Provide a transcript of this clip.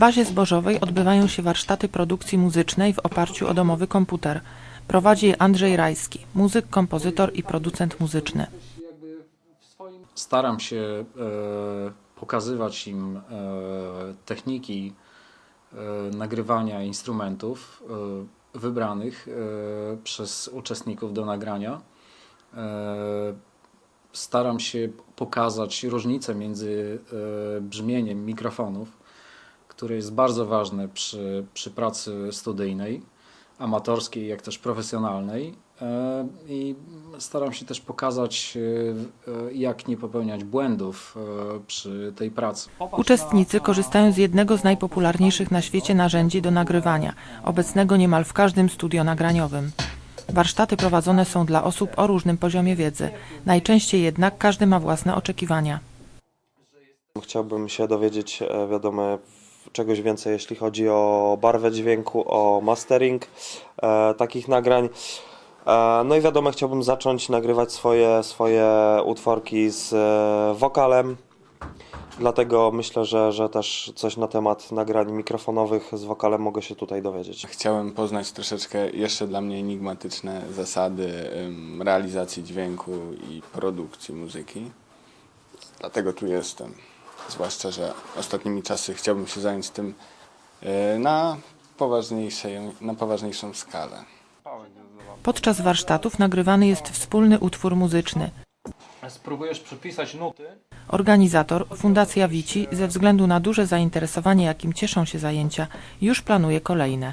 bazie zbożowej odbywają się warsztaty produkcji muzycznej w oparciu o domowy komputer. Prowadzi je Andrzej Rajski, muzyk, kompozytor i producent muzyczny. Staram się e, pokazywać im e, techniki e, nagrywania instrumentów e, wybranych e, przez uczestników do nagrania. E, staram się pokazać różnicę między brzmieniem mikrofonów, które jest bardzo ważne przy, przy pracy studyjnej, amatorskiej, jak też profesjonalnej. E, I staram się też pokazać, e, e, jak nie popełniać błędów przy tej pracy. Uczestnicy korzystają z jednego z najpopularniejszych na świecie narzędzi do nagrywania, obecnego niemal w każdym studio nagraniowym. Warsztaty prowadzone są dla osób o różnym poziomie wiedzy. Najczęściej jednak każdy ma własne oczekiwania. Chciałbym się dowiedzieć, wiadomo, czegoś więcej, jeśli chodzi o barwę dźwięku, o mastering e, takich nagrań. E, no i wiadomo, chciałbym zacząć nagrywać swoje, swoje utworki z e, wokalem. Dlatego myślę, że, że też coś na temat nagrań mikrofonowych z wokalem mogę się tutaj dowiedzieć. Chciałem poznać troszeczkę jeszcze dla mnie enigmatyczne zasady realizacji dźwięku i produkcji muzyki. Dlatego tu jestem. Zwłaszcza, że ostatnimi czasy chciałbym się zająć tym e, na, poważniejszej, na poważniejszą skalę. Podczas warsztatów nagrywany jest wspólny utwór muzyczny. Spróbujesz przypisać nuty. Organizator, Fundacja Wici, ze względu na duże zainteresowanie, jakim cieszą się zajęcia, już planuje kolejne.